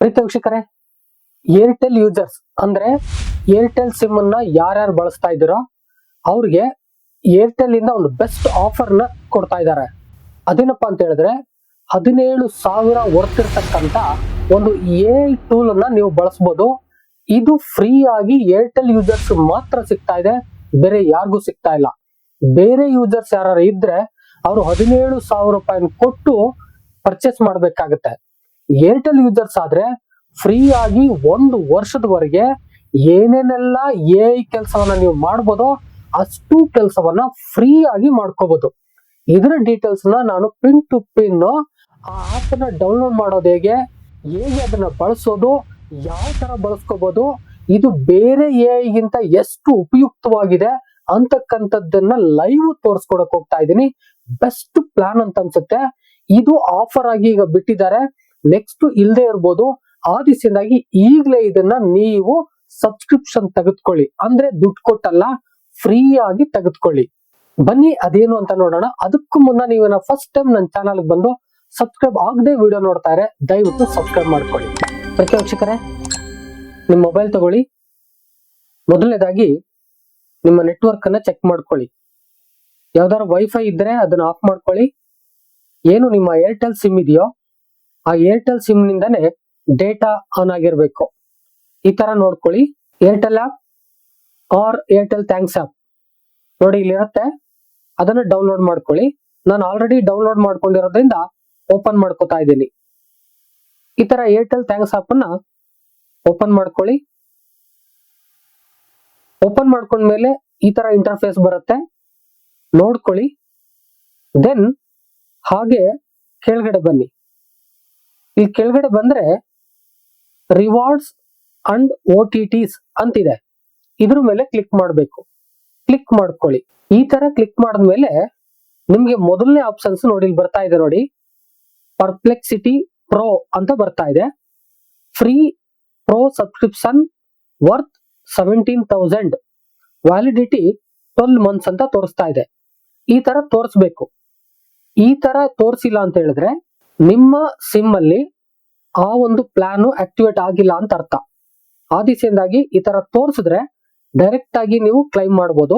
ಪ್ರೀತ ವೀಕ್ಷಕರೇ Airtel users ಅಂದ್ರೆ Airtel SIM ಅನ್ನ ಯಾರ್ಯಾರು ಬಳಸ್ತಾ ಇದ್ದೀರೋ ಅವ್ರಿಗೆ ಏರ್ಟೆಲ್ ಇಂದ ಒಂದು ಬೆಸ್ಟ್ ಆಫರ್ನ ಕೊಡ್ತಾ ಇದ್ದಾರೆ. ಅದೇನಪ್ಪ ಅಂತ ಹೇಳಿದ್ರೆ, ಹದಿನೇಳು ಸಾವಿರ ವರ್ತ್ ಇರ್ತಕ್ಕಂತ ಒಂದು ಎ ಟೂಲ್ ಅನ್ನ ನೀವು ಬಳಸ್ಬೋದು. ಇದು ಫ್ರೀ ಆಗಿ ಏರ್ಟೆಲ್ ಯೂಸರ್ಸ್ ಮಾತ್ರ ಸಿಗ್ತಾ ಇದೆ, ಬೇರೆ ಯಾರಿಗೂ ಸಿಗ್ತಾ ಇಲ್ಲ. ಬೇರೆ ಯೂಸರ್ಸ್ ಯಾರು ಇದ್ರೆ, ಅವರು ಹದಿನೇಳು ಸಾವಿರ ರೂಪಾಯಿ ಕೊಟ್ಟು ಪರ್ಚೇಸ್ ಮಾಡ್ಬೇಕಾಗತ್ತೆ. ಏರ್ಟೆಲ್ ಯೂಸರ್ಸ್ ಆದ್ರೆ ಫ್ರೀ ಆಗಿ ಒಂದು ವರ್ಷದವರೆಗೆ ಏನೇನೆಲ್ಲ ಎ ಕೆಲಸವನ್ನ ನೀವು ಮಾಡ್ಬೋದೋ ಅಷ್ಟು ಕೆಲಸವನ್ನ ಫ್ರೀ ಆಗಿ ಮಾಡ್ಕೋಬಹುದು ಇದರ ಡೀಟೇಲ್ಸ್ನ ನಾನು ಪಿನ್ ಟು ಪಿನ್ ಆ ಆಪ್ನ ಡೌನ್ಲೋಡ್ ಮಾಡೋದು ಹೇಗೆ ಹೇಗೆ ಅದನ್ನ ಬಳಸೋದು, ಯಾವ ತರ ಬಳಸ್ಕೋಬಹುದು ಇದು ಬೇರೆ ಎ ಗಿಂತ ಎಷ್ಟು ಉಪಯುಕ್ತವಾಗಿದೆ ಅಂತಕ್ಕಂಥದ್ದನ್ನ ಲೈವ್ ತೋರಿಸ್ಕೊಡಕ್ ಹೋಗ್ತಾ ಇದ್ದೀನಿ. ಬೆಸ್ಟ್ ಪ್ಲಾನ್ ಅಂತ ಅನ್ಸುತ್ತೆ. ಇದು ಆಫರ್ ಆಗಿ ಈಗ ಬಿಟ್ಟಿದ್ದಾರೆ. ನೆಕ್ಸ್ಟ್ ಇಲ್ಲದೆ ಇರ್ಬೋದು, ಆ ಈಗಲೇ ಇದನ್ನ ನೀವು ಸಬ್ಸ್ಕ್ರಿಪ್ಷನ್ ತೆಗೆದುಕೊಳ್ಳಿ. ಅಂದ್ರೆ ದುಡ್ಡು ಕೊಟ್ಟಲ್ಲ ಫ್ರೀ ಆಗಿ ತೆಗೆದುಕೊಳ್ಳಿ. ಬನ್ನಿ, ಅದೇನು ಅಂತ ನೋಡೋಣ. ಅದಕ್ಕೂ ಮುನ್ನ ನೀವು ಫಸ್ಟ್ ಟೈಮ್ ನನ್ನ ಚಾನಲ್ಗೆ ಬಂದು ಸಬ್ಸ್ಕ್ರೈಬ್ ಆಗದೆ ವಿಡಿಯೋ ನೋಡ್ತಾ ಇದ್ರೆ ದಯವಿಟ್ಟು ಸಬ್ಸ್ಕ್ರೈಬ್ ಮಾಡ್ಕೊಳ್ಳಿ. ಪ್ರತಿ ನಿಮ್ಮ ಮೊಬೈಲ್ ತಗೊಳ್ಳಿ. ಮೊದಲನೇದಾಗಿ ನಿಮ್ಮ ನೆಟ್ವರ್ಕ್ ಅನ್ನ ಚೆಕ್ ಮಾಡ್ಕೊಳ್ಳಿ. ಯಾವ್ದಾದ್ರು ವೈಫೈ ಇದ್ರೆ ಅದನ್ನ ಆಫ್ ಮಾಡ್ಕೊಳ್ಳಿ. ಏನು ನಿಮ್ಮ ಏರ್ಟೆಲ್ ಸಿಮ್ ಇದೆಯೋ ಆ ಏರ್ಟೆಲ್ ಸಿಮ್ ನಿಂದಾನೆ ಡೇಟಾ ಆನ್ ಆಗಿರ್ಬೇಕು. ಈ ತರ ನೋಡ್ಕೊಳ್ಳಿ. Airtel app or Airtel Thanks app ನೋಡಿ ಇಲ್ಲಿರುತ್ತೆ. ಅದನ್ನು ಡೌನ್ಲೋಡ್ ಮಾಡ್ಕೊಳ್ಳಿ. ನಾನು ಆಲ್ರೆಡಿ ಡೌನ್ಲೋಡ್ ಮಾಡ್ಕೊಂಡಿರೋದ್ರಿಂದ ಓಪನ್ ಮಾಡ್ಕೋತಾ ಇದ್ದೀನಿ. ಈ ತರ ಏರ್ಟೆಲ್ ಥ್ಯಾಂಕ್ಸ್ ಆಪ್ ಅನ್ನ ಓಪನ್ ಮಾಡ್ಕೊಳ್ಳಿ. ಓಪನ್ ಮಾಡ್ಕೊಂಡ್ಮೇಲೆ ಈ ತರ ಇಂಟರ್ಫೇಸ್ ಬರುತ್ತೆ. ನೋಡ್ಕೊಳ್ಳಿ. ದೆನ್ ಹಾಗೆ ಕೆಳಗಡೆ ಬನ್ನಿ. ಈ ಕೆಳಗಡೆ ಬಂದ್ರೆ rewards and O T Ts ಅಂತಿದೆ. ಇದ್ರ ಮೇಲೆ ಕ್ಲಿಕ್ ಮಾಡಬೇಕು. ಕ್ಲಿಕ್ ಮಾಡ್ಕೊಳ್ಳಿ. ಈ ತರ ಕ್ಲಿಕ್ ಮಾಡಿದ್ಮೇಲೆ ನಿಮ್ಗೆ ಮೊದಲನೇ ಆಪ್ಷನ್ಸ್ ನೋಡಿ, ಇಲ್ಲಿ ಬರ್ತಾ ಇದೆ ನೋಡಿ. ಪರ್ಪ್ಲೆಕ್ಸಿಟಿ ಪ್ರೋ ಅಂತ ಬರ್ತಾ ಇದೆ. Free Pro subscription worth seventeen thousand validity twelve months ಅಂತ ತೋರಿಸ್ತಾ ಇದೆ. ಈ ತರ ತೋರಿಸ್ಬೇಕು. ಈ ತರ ತೋರಿಸಿಲ್ಲ ಅಂತ ಹೇಳಿದ್ರೆ ನಿಮ್ಮ ಸಿಮ್ ಅಲ್ಲಿ ಆ ಒಂದು ಪ್ಲಾನ್ ಆಕ್ಟಿವೇಟ್ ಆಗಿಲ್ಲ ಅಂತ ಅರ್ಥ. ಆ ದಿಸೆಯಿಂದಾಗಿ ಈ ತರ ತೋರಿಸಿದ್ರೆ ಡೈರೆಕ್ಟ್ ಆಗಿ ನೀವು ಕ್ಲೈಮ್ ಮಾಡಬಹುದು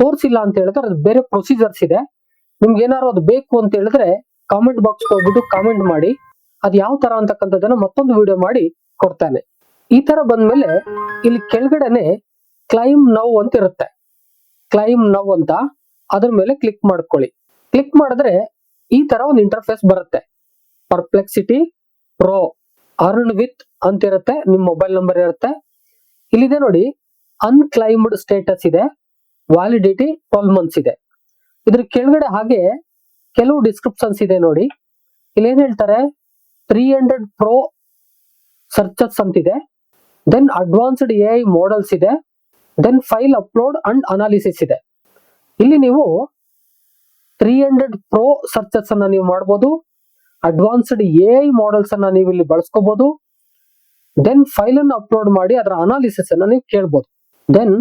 ತೋರಿಸಿಲ್ಲ ಅಂತ ಹೇಳಿದ್ರೆ ಅದು ಬೇರೆ ಪ್ರೊಸೀಜರ್ಸ್ ಇದೆ. ನಿಮ್ಗೆ ಏನಾದ್ರು ಅದು ಬೇಕು ಅಂತ ಹೇಳಿದ್ರೆ ಕಾಮೆಂಟ್ ಬಾಕ್ಸ್ ಹೋಗ್ಬಿಟ್ಟು ಕಾಮೆಂಟ್ ಮಾಡಿ. ಅದು ಯಾವ ತರ ಅಂತಕ್ಕಂಥದ್ದನ್ನ ಮತ್ತೊಂದು ವಿಡಿಯೋ ಮಾಡಿ ಕೊಡ್ತೇನೆ. ಈ ತರ ಬಂದ್ಮೇಲೆ ಇಲ್ಲಿ ಕೆಳಗಡೆನೆ ಕ್ಲೈಮ್ ನೌ ಅಂತ ಇರುತ್ತೆ. ಕ್ಲೈಮ್ ನೌ ಅಂತ ಅದ್ರ ಮೇಲೆ ಕ್ಲಿಕ್ ಮಾಡ್ಕೊಳ್ಳಿ. ಕ್ಲಿಕ್ ಮಾಡಿದ್ರೆ ಈ ತರ ಒಂದು ಇಂಟರ್ಫೇಸ್ ಬರುತ್ತೆ. ಪರ್ಪ್ಲೆಕ್ಸಿಟಿ ಪ್ರೋ ಅರ್ನ್ ವಿತ್ ಅಂತ ಇರುತ್ತೆ ನಿಮ್ ಮೊಬೈಲ್ ನಂಬರ್ ಇರುತ್ತೆ. ಇಲ್ಲಿದೆ ನೋಡಿ ಅನ್ಕ್ಲೈಮ್ಡ್ ಸ್ಟೇಟಸ್ ಇದೆ ವ್ಯಾಲಿಡಿಟಿ ಟ್ವೆಲ್ ಮಂತ್ಸ್ ಇದೆ. ಇದ್ರ ಕೆಳಗಡೆ ಹಾಗೆ ಕೆಲವು ಡಿಸ್ಕ್ರಿಪ್ಷನ್ಸ್ ಇದೆ ನೋಡಿ. ಇಲ್ಲಿ ಏನ್ ಹೇಳ್ತಾರೆ ತ್ರೀ ಹಂಡ್ರೆಡ್ ಪ್ರೋ ಸರ್ಚಸ್ ಅಂತಿದೆ. Then advanced A I models ಇದೆ. Then file upload and analysis ಇದೆ. ಇಲ್ಲಿ ನೀವು ತ್ರೀ ಹಂಡ್ರೆಡ್ ಪ್ರೋ ಸರ್ಚಸ್ ಅನ್ನ ನೀವು ಮಾಡ್ಬೋದು. ಅಡ್ವಾನ್ಸ್ಡ್ ಎ ಮಾಡೆಲ್ಸ್ ಅನ್ನ ನೀವು ಇಲ್ಲಿ ಬಳಸ್ಕೋಬಹುದು ದೆನ್ ಫೈಲ್ ಅನ್ನು ಅಪ್ಲೋಡ್ ಮಾಡಿ ಅದರ ಅನಾಲಿಸಿಸ್ ಅನ್ನ ನೀವು ಕೇಳ್ಬೋದು. Then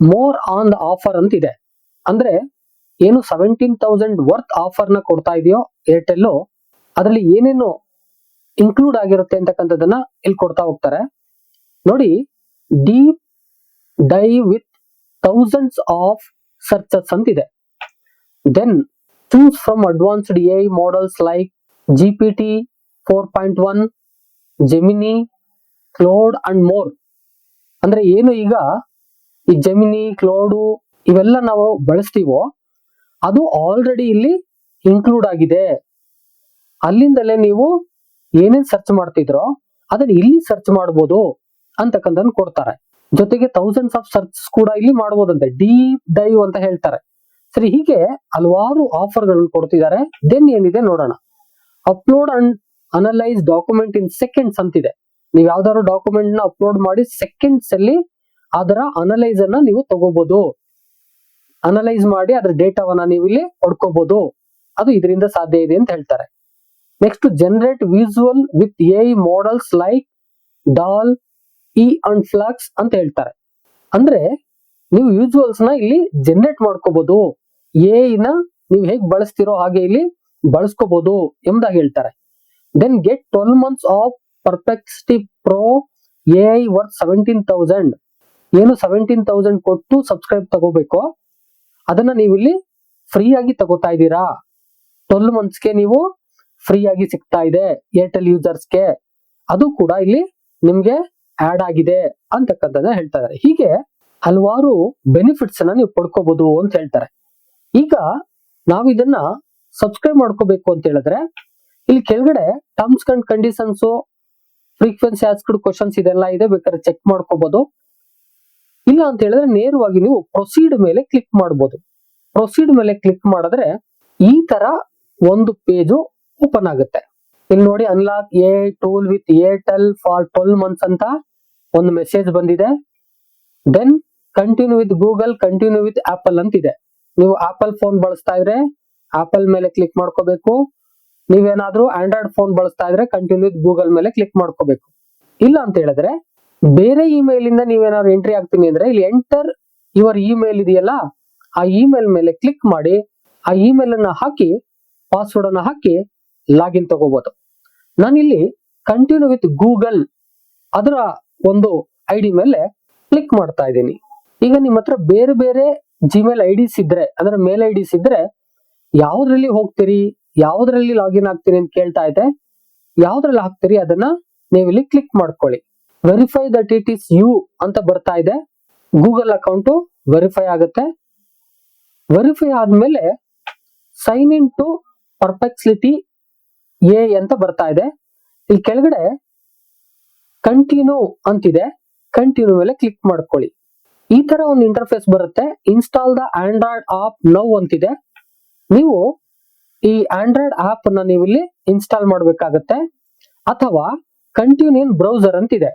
more on the offer ಅಂತ ಇದೆ. ಅಂದ್ರೆ ಏನು ಸೆವೆಂಟೀನ್ ತೌಸಂಡ್ ವರ್ತ್ ಆಫರ್ನ ಕೊಡ್ತಾ ಇದೆಯೋ ಏರ್ಟೆಲ್ ಅದರಲ್ಲಿ ಏನೇನು ಇನ್ಕ್ಲೂಡ್ ಆಗಿರುತ್ತೆ ಅಂತಕ್ಕಂಥದ್ದನ್ನ ಇಲ್ಲಿ ಕೊಡ್ತಾ ಹೋಗ್ತಾರೆ. ನೋಡಿ deep dive with thousands of searches ಅಂತಿದೆ then choose from advanced A I like point one Gemini Claude and more ಅಂದ್ರೆ ಏನು ಈಗ ಈ ಜೆಮಿನಿ ಕ್ಲೋಡು ಇವೆಲ್ಲ ನಾವು ಬಳಸ್ತೀವೋ ಅದು ಆಲ್ರೆಡಿ ಇಲ್ಲಿ ಇನ್ಕ್ಲೂಡ್ ಆಗಿದೆ. ಅಲ್ಲಿಂದಲೇ ನೀವು ಏನೇನ್ ಸರ್ಚ್ ಮಾಡ್ತಿದ್ರೋ ಅದನ್ನ ಇಲ್ಲಿ ಸರ್ಚ್ ಮಾಡ್ಬೋದು ಅಂತಕ್ಕಂಥದ್ದು ಕೊಡ್ತಾರೆ. ಜೊತೆಗೆ ಥೌಸಂಡ್ಸ್ ಆಫ್ ಸರ್ಚ್ ಕೂಡ ಇಲ್ಲಿ ಮಾಡ್ಬೋದಂತೆ. ಡೀಪ್ ಡೈವ್ ಅಂತ ಹೇಳ್ತಾರೆ. ಸರಿ, ಹೀಗೆ ಹಲವಾರು ಆಫರ್ಗಳನ್ನು ಕೊಡ್ತಿದ್ದಾರೆ. ದೆನ್ ಏನಿದೆ ನೋಡೋಣ. Upload and analyse document in seconds ಅಂತಿದೆ. ನೀವು ಯಾವ್ದಾದ್ರು ಡಾಕ್ಯುಮೆಂಟ್ನ ಅಪ್ಲೋಡ್ ಮಾಡಿ ಸೆಕೆಂಡ್ಸ್ ಅಲ್ಲಿ ಅದರ ಅನಲೈಸ್ ಅನ್ನ ನೀವು ತಗೋಬಹುದು ಅನಲೈಸ್ ಮಾಡಿ ಅದರ ಡೇಟಾವನ್ನ ನೀವು ಇಲ್ಲಿ ಪಡ್ಕೋಬಹುದು ಅದು ಇದರಿಂದ ಸಾಧ್ಯ ಇದೆ ಅಂತ ಹೇಳ್ತಾರೆ. Next generate visual with A models like DALL E and Flux ಅಂತ ಹೇಳ್ತಾರೆ. ಅಂದ್ರೆ ನೀವು ವಿಜುವಲ್ಸ್ನ ಇಲ್ಲಿ ಜನರೇಟ್ ಮಾಡ್ಕೋಬಹುದು ಎ ನೀವು ಹೇಗೆ ಬಳಸ್ತಿರೋ ಹಾಗೆ ಇಲ್ಲಿ ಬಳಸ್ಕೋಬಹುದು ಎಂಬುದಾಗಿ ಹೇಳ್ತಾರೆ. Then get twelve months of Perplexity Pro A I worth seventeen thousand ಏನು ಸೆವೆಂಟೀನ್ ತೌಸಂಡ್ ಕೊಟ್ಟು ಸಬ್ಸ್ಕ್ರೈಬ್ ತಗೋಬೇಕು? ಅದನ್ನ ನೀವು ಇಲ್ಲಿ ಫ್ರೀ ಆಗಿ ತಗೋತಾ ಇದ್ದೀರಾ? ಟ್ವೆಲ್ ಮಂತ್ಸ್ಗೆ ನೀವು ಫ್ರೀ ಆಗಿ ಸಿಗ್ತಾ ಇದೆ ಏರ್ಟೆಲ್ ಯೂಸರ್ಸ್ಗೆ ಅದು ಕೂಡ ಇಲ್ಲಿ ನಿಮ್ಗೆ ಆಡ್ ಆಗಿದೆ ಅಂತಕ್ಕಂಥದ್ದನ್ನ ಹೇಳ್ತಾ ಇದ್ದಾರೆ. ಹೀಗೆ ಹಲವಾರು ಬೆನಿಫಿಟ್ಸ್ ನೀವು ಪಡ್ಕೋಬಹುದು ಅಂತ ಹೇಳ್ತಾರೆ. ಈಗ ನಾವು ಇದನ್ನ ಸಬ್ಸ್ಕ್ರೈಬ್ ಮಾಡ್ಕೋಬೇಕು ಅಂತ ಹೇಳಿದ್ರೆ, ಇಲ್ಲಿ ಕೆಳಗಡೆ terms and conditions frequency asked questions ಇದೆಲ್ಲ ಇದೆ, ಬೇಕಾದ್ರೆ ಚೆಕ್ ಮಾಡ್ಕೋಬಹುದು ಇಲ್ಲ ಅಂತ ಹೇಳಿದ್ರೆ ನೇರವಾಗಿ ನೀವು ಪ್ರೊಸೀಡ್ ಮೇಲೆ ಕ್ಲಿಕ್ ಮಾಡಬಹುದು ಪ್ರೊಸೀಡ್ ಮೇಲೆ ಕ್ಲಿಕ್ ಮಾಡಿದ್ರೆ ಈ ತರ ಒಂದು ಪೇಜು ಓಪನ್ ಆಗುತ್ತೆ. ಇಲ್ಲಿ ನೋಡಿ unlock A tool with Airtel for twelve months ಅಂತ ಒಂದು ಮೆಸೇಜ್ ಬಂದಿದೆ. Then continue with Google continue with Apple ಅಂತ ಇದೆ. ನೀವು ಆಪಲ್ ಫೋನ್ ಬಳಸ್ತಾ ಇದ್ರೆ ಆಪಲ್ ಮೇಲೆ ಕ್ಲಿಕ್ ಮಾಡ್ಕೋಬೇಕು. ನೀವೇನಾದ್ರೂ ಆಂಡ್ರಾಯ್ಡ್ ಫೋನ್ ಬಳಸ್ತಾ ಇದ್ರೆ ಕಂಟಿನ್ಯೂ ವಿತ್ ಗೂಗಲ್ ಮೇಲೆ ಕ್ಲಿಕ್ ಮಾಡ್ಕೋಬೇಕು. ಇಲ್ಲ ಅಂತ ಹೇಳಿದ್ರೆ ಬೇರೆ ಇಮೇಲ್ ಇಂದ ನೀವೇನಾದ್ರು ಎಂಟ್ರಿ ಆಗ್ತೀನಿ ಅಂದ್ರೆ ಇಲ್ಲಿ ಎಂಟರ್ ಯುವರ್ ಇಮೇಲ್ ಇದೆಯಲ್ಲ, ಆ ಇಮೇಲ್ ಮೇಲೆ ಕ್ಲಿಕ್ ಮಾಡಿ, ಆ ಇಮೇಲ್ ಅನ್ನ ಹಾಕಿ ಪಾಸ್ವರ್ಡ್ ಅನ್ನ ಹಾಕಿ ಲಾಗಿನ್ ತಗೋಬಹುದು ನಾನಿಲ್ಲಿ ಕಂಟಿನ್ಯೂ ವಿತ್ ಗೂಗಲ್ ಅದರ ಒಂದು ಐ ಡಿ ಮೇಲೆ ಕ್ಲಿಕ್ ಮಾಡ್ತಾ ಇದ್ದೀನಿ. ಈಗ ನಿಮ್ಮ ಹತ್ರ ಬೇರೆ ಬೇರೆ ಜಿಮೇಲ್ ಐ ಡಿಸ್ ಇದ್ರೆ ಅಂದ್ರೆ ಮೇಲ್ ಐ ಡಿಸ್ ಇದ್ರೆ ಯಾವ್ದ್ರಲ್ಲಿ ಹೋಗ್ತೀರಿ, ಯಾವ್ದ್ರಲ್ಲಿ ಲಾಗಿನ್ ಆಗ್ತೀರಿ ಅಂತ ಕೇಳ್ತಾ ಇದೆ ಯಾವ್ದ್ರಲ್ಲಿ ಹಾಕ್ತೀರಿ ಅದನ್ನ ನೀವು ಇಲ್ಲಿ ಕ್ಲಿಕ್ ಮಾಡ್ಕೊಳ್ಳಿ. Verify that it is you ಅಂತ ಬರ್ತಾ ಇದೆ. ಗೂಗಲ್ ಅಕೌಂಟು ವೆರಿಫೈ ಆಗುತ್ತೆ. ವೆರಿಫೈ ಆದ್ಮೇಲೆ sign in to Perplexity A ಅಂತ ಬರ್ತಾ ಇದೆ. ಇಲ್ಲಿ ಕೆಳಗಡೆ ಕಂಟಿನ್ಯೂ ಅಂತಿದೆ. ಕಂಟಿನ್ಯೂ ಮೇಲೆ ಕ್ಲಿಕ್ ಮಾಡ್ಕೊಳ್ಳಿ. ಈ ತರ ಒಂದು ಇಂಟರ್ಫೇಸ್ ಬರುತ್ತೆ. Install the Android app now ಅಂತಿದೆ. ನೀವು ಈ ಆಂಡ್ರಾಯ್ಡ್ ಆಪ್ ಅನ್ನ ನೀವು ಇಲ್ಲಿ ಇನ್ಸ್ಟಾಲ್ ಮಾಡಬೇಕಾಗತ್ತೆ. ಅಥವಾ ಕಂಟಿನ್ಯೂ ಇನ್ ಬ್ರೌಸರ್ ಅಂತಿದೆ.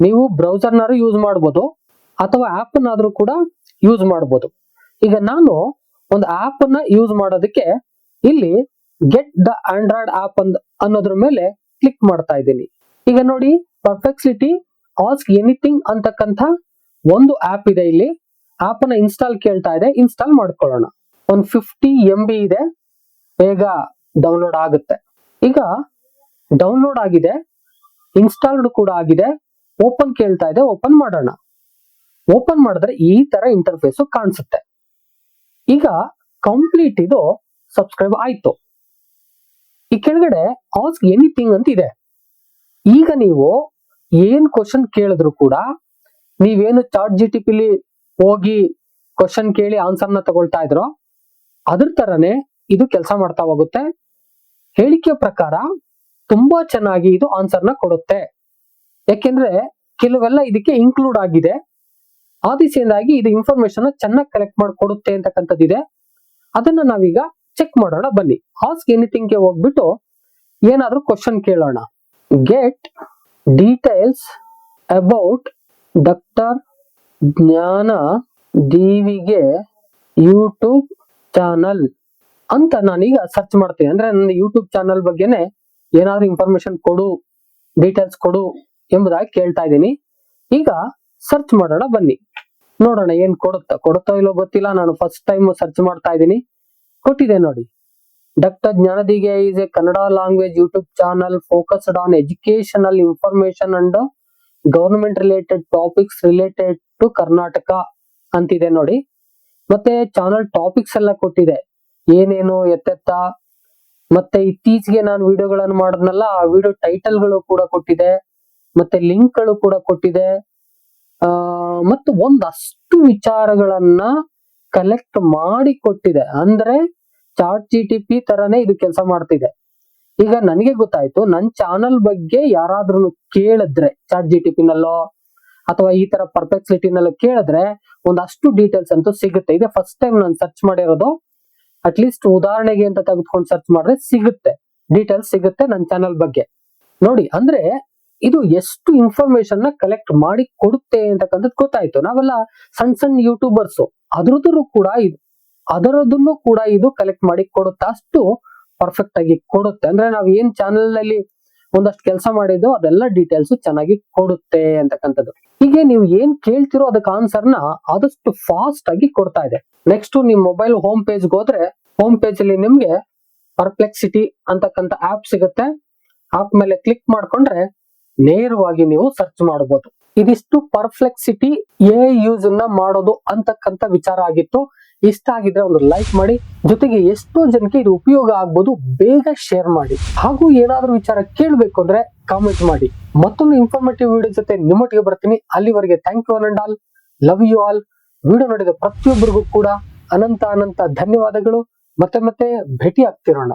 ನೀವು ಬ್ರೌಸರ್ನಾದ್ರು ಯೂಸ್ ಮಾಡ್ಬೋದು. ಅಥವಾ ಆಪ್ ಅನ್ನಾದ್ರೂ ಕೂಡ ಯೂಸ್ ಮಾಡ್ಬೋದು. ಈಗ ನಾನು ಒಂದು ಆಪ್ ಅನ್ನ ಯೂಸ್ ಮಾಡೋದಕ್ಕೆ ಇಲ್ಲಿ ಗೆಟ್ ದ ಆಂಡ್ರಾಯ್ಡ್ ಆಪ್ ಅಂದ್ ಅನ್ನೋದ್ರ ಮೇಲೆ ಕ್ಲಿಕ್ ಮಾಡ್ತಾ ಇದ್ದೀನಿ. ಈಗ ನೋಡಿ ಪರ್ಫೆಕ್ಸಿಟಿ ಆಸ್ಕ್ ಎನಿಥಿಂಗ್ ಅಂತಕ್ಕಂಥ ಒಂದು ಆಪ್ ಇದೆ ಇಲ್ಲಿ. ಆಪ್ ಇನ್ಸ್ಟಾಲ್ ಕೇಳ್ತಾ ಇದೆ. ಇನ್ಸ್ಟಾಲ್ ಮಾಡ್ಕೊಳ್ಳೋಣ. ಒಂದು ಫಿಫ್ಟಿ ಎಂ ಬಿ ಇದೆ. ಬೇಗ ಡೌನ್ಲೋಡ್ ಆಗುತ್ತೆ. ಈಗ ಡೌನ್ಲೋಡ್ ಆಗಿದೆ. ಇನ್ಸ್ಟಾಲ್ಡ್ ಕೂಡ ಆಗಿದೆ. ಓಪನ್ ಕೇಳ್ತಾ ಇದೆ. ಓಪನ್ ಮಾಡೋಣ. ಓಪನ್ ಮಾಡಿದ್ರೆ ಈ ತರ ಇಂಟರ್ಫೇಸ್ ಕಾಣಿಸುತ್ತೆ. ಈಗ ಕಂಪ್ಲೀಟ್ ಇದು ಸಬ್ಸ್ಕ್ರೈಬ್ ಆಯ್ತು. ಈ ಕೆಳಗಡೆ ಆಸ್ಕ್ ಎನಿಥಿಂಗ್ ಅಂತ ಇದೆ. ಈಗ ನೀವು ಏನ್ ಕ್ವಶನ್ ಕೇಳಿದ್ರು ಕೂಡ ನೀವೇನು ಚಾರ್ಟ್ ಜಿ ಟಿ ಪಿಲಿ ಹೋಗಿ ಕ್ವಶನ್ ಕೇಳಿ ಆನ್ಸರ್ನ ತಗೊಳ್ತಾ ಇದ್ರೋ, ಅದ್ರ ತರನೇ ಇದು ಕೆಲಸ ಮಾಡ್ತಾ ಹೋಗುತ್ತೆ. ಹೇಳಿಕೆ ಪ್ರಕಾರ ತುಂಬಾ ಚೆನ್ನಾಗಿ ಇದು ಆನ್ಸರ್ನ ಕೊಡುತ್ತೆ. ಯಾಕೆಂದ್ರೆ ಕೆಲವೆಲ್ಲ ಇದಕ್ಕೆ ಇನ್ಕ್ಲೂಡ್ ಆಗಿದೆ. ಆ ದಿಸೆಯಿಂದಾಗಿ ಇದು ಇನ್ಫಾರ್ಮೇಶನ್ ಚೆನ್ನಾಗಿ ಕಲೆಕ್ಟ್ ಮಾಡಿ ಕೊಡುತ್ತೆ ಅಂತಕ್ಕಂಥದ್ದಿದೆ. ಅದನ್ನ ನಾವೀಗ ಚೆಕ್ ಮಾಡೋಣ ಬನ್ನಿ. ಆಸ್ಕ್ ಎನಿಥಿಂಗ್ಗೆ ಹೋಗ್ಬಿಟ್ಟು ಏನಾದ್ರೂ ಕ್ವಶನ್ ಕೇಳೋಣ. ಗೆಟ್ ಡೀಟೇಲ್ಸ್ ಅಬೌಟ್ ಡಾಕ್ಟರ್ ಜ್ಞಾನ ದೀವಿಗೆ ಯೂಟ್ಯೂಬ್ ಚಾನಲ್ ಅಂತ ನಾನೀಗ ಸರ್ಚ್ ಮಾಡ್ತೀನಿ. ಅಂದ್ರೆ ನನ್ನ ಯೂಟ್ಯೂಬ್ ಚಾನಲ್ ಬಗ್ಗೆನೆ ಏನಾದ್ರು ಇನ್ಫಾರ್ಮೇಶನ್ ಕೊಡು ಡೀಟೇಲ್ಸ್ ಕೊಡು ಎಂಬುದಾಗಿ ಕೇಳ್ತಾ ಇದ್ದೀನಿ. ಈಗ ಸರ್ಚ್ ಮಾಡೋಣ, ಬನ್ನಿ. ನೋಡೋಣ ಏನ್ ಕೊಡುತ್ತಾ. ಕೊಡುತ್ತೋ ಇಲ್ಲೋ ಗೊತ್ತಿಲ್ಲ. ನಾನು ಫಸ್ಟ್ ಟೈಮ್ ಸರ್ಚ್ ಮಾಡ್ತಾ ಇದ್ದೀನಿ. ಕೊಟ್ಟಿದೆ ನೋಡಿ. Doctor ಜ್ಞಾನದಿಗೆ is a Kannada language YouTube channel focused on educational information and government related topics related to Karnataka ಅಂತಿದೆ ನೋಡಿ. ಮತ್ತೆ ಚಾನಲ್ ಟಾಪಿಕ್ಸ್ ಎಲ್ಲ ಕೊಟ್ಟಿದೆ. ಏನೇನು ಎತ್ತೆತ್ತ, ಮತ್ತೆ ಇತ್ತೀಚೆಗೆ ನಾನು ವಿಡಿಯೋಗಳನ್ನು ಮಾಡಿದ್ನಲ್ಲ, ಆ ವಿಡಿಯೋ ಟೈಟಲ್ಗಳು ಕೂಡ ಕೊಟ್ಟಿದೆ, ಮತ್ತೆ ಲಿಂಕ್ಗಳು ಕೂಡ ಕೊಟ್ಟಿದೆ. ಮತ್ತು ಒಂದಷ್ಟು ವಿಚಾರಗಳನ್ನ ಕಲೆಕ್ಟ್ ಮಾಡಿ ಕೊಟ್ಟಿದೆ. ಅಂದ್ರೆ ಚಾಟ್ ಜಿ ಟಿ ಪಿ ತರನೇ ಇದು ಕೆಲಸ ಮಾಡ್ತಿದೆ. ಈಗ ನನಗೆ ಗೊತ್ತಾಯ್ತು ನನ್ನ ಚಾನಲ್ ಬಗ್ಗೆ ಯಾರಾದ್ರೂ ಕೇಳಿದ್ರೆ ಚಾಟ್ ಜಿ ಟಿ ಪಿನಲ್ಲೋ ಅಥವಾ ಈ ತರ ಪರ್ಫೆಕ್ಸಿಟಿನಲ್ಲೋ ಕೇಳಿದ್ರೆ ಒಂದಷ್ಟು ಡೀಟೇಲ್ಸ್ ಅಂತೂ ಸಿಗುತ್ತೆ. ಇದೆ ಫಸ್ಟ್ ಟೈಮ್ ನಾನು ಸರ್ಚ್ ಮಾಡಿರೋದು ಅಟ್ಲೀಸ್ಟ್ ಉದಾಹರಣೆಗೆ ಅಂತ ತೆಗೆದುಕೊಂಡು ಸರ್ಚ್ ಮಾಡಿದ್ರೆ ಸಿಗುತ್ತೆ. ಡೀಟೇಲ್ಸ್ ಸಿಗುತ್ತೆ ನನ್ನ ಚಾನಲ್ ಬಗ್ಗೆ. ನೋಡಿ, ಅಂದ್ರೆ ಇದು ಎಷ್ಟು ಇನ್ಫಾರ್ಮೇಶನ್ನ ಕಲೆಕ್ಟ್ ಮಾಡಿ ಕೊಡುತ್ತೆ ಅಂತಕ್ಕಂಥದ್ದು ಗೊತ್ತಾಯ್ತು. ನಾವೆಲ್ಲ ಸಣ್ಣ ಸಣ್ಣ ಯೂಟ್ಯೂಬರ್ಸ್ ಅದ್ರದ್ದು ಕೂಡ ಇದು ಅದರದನ್ನು ಕೂಡ ಇದು ಕಲೆಕ್ಟ್ ಮಾಡಿ ಕೊಡುತ್ತೆ ಅಷ್ಟು ಪರ್ಫೆಕ್ಟ್ ಆಗಿ ಕೊಡುತ್ತೆ. ಅಂದ್ರೆ ನಾವು ಏನ್ ಚಾನೆಲ್ನಲ್ಲಿ ಒಂದಷ್ಟು ಕೆಲಸ ಮಾಡಿದ್ದು ಅದೆಲ್ಲ ಡೀಟೇಲ್ಸ್ ಚೆನ್ನಾಗಿ ಕೊಡುತ್ತೆ ಅಂತಕ್ಕಂಥದ್ದು. ಹೀಗೆ ನೀವು ಏನ್ ಕೇಳ್ತಿರೋ ಅದಕ್ಕೆ ಆನ್ಸರ್ನ ಆದಷ್ಟು ಫಾಸ್ಟ್ ಆಗಿ ಕೊಡ್ತಾ ಇದೆ. ನೆಕ್ಸ್ಟ್ ನಿಮ್ ಮೊಬೈಲ್ ಹೋಮ್ ಪೇಜ್ ಹೋದ್ರೆ ಹೋಮ್ ಪೇಜ್ ಅಲ್ಲಿ ನಿಮ್ಗೆ ಪರ್ಪ್ಲೆಕ್ಸಿಟಿ ಅಂತಕ್ಕಂಥ ಆಪ್ ಸಿಗುತ್ತೆ. ಆಪ್ ಮೇಲೆ ಕ್ಲಿಕ್ ಮಾಡ್ಕೊಂಡ್ರೆ ನೇರವಾಗಿ ನೀವು ಸರ್ಚ್ ಮಾಡಬಹುದು ಇದಿಷ್ಟು ಪರ್ಫ್ಲೆಕ್ಸಿಟಿ ಎ ಯೂಸ್ ಅನ್ನ ಮಾಡೋದು ಅಂತಕ್ಕಂಥ ವಿಚಾರ ಆಗಿತ್ತು. ಇಷ್ಟ ಆಗಿದ್ರೆ ಒಂದು ಲೈಕ್ ಮಾಡಿ, ಜೊತೆಗೆ ಎಷ್ಟೋ ಜನಕ್ಕೆ ಇದು ಉಪಯೋಗ ಆಗ್ಬೋದು, ಬೇಗ ಶೇರ್ ಮಾಡಿ. ಹಾಗೂ ಏನಾದ್ರೂ ವಿಚಾರ ಕೇಳಬೇಕು ಅಂದ್ರೆ ಕಾಮೆಂಟ್ ಮಾಡಿ. ಮತ್ತೊಂದು ಇನ್ಫಾರ್ಮೇಟಿವ್ ವಿಡಿಯೋ ಜೊತೆ ನಿಮ್ಮೊಟ್ಟಿಗೆ ಬರ್ತೀನಿ. ಅಲ್ಲಿವರೆಗೆ thank you and all love you all video ನೋಡಿದ ಪ್ರತಿಯೊಬ್ಬರಿಗೂ ಕೂಡ ಅನಂತ ಅನಂತ ಧನ್ಯವಾದಗಳು. ಮತ್ತೆ ಮತ್ತೆ ಭೇಟಿ ಆಗ್ತಿರೋಣ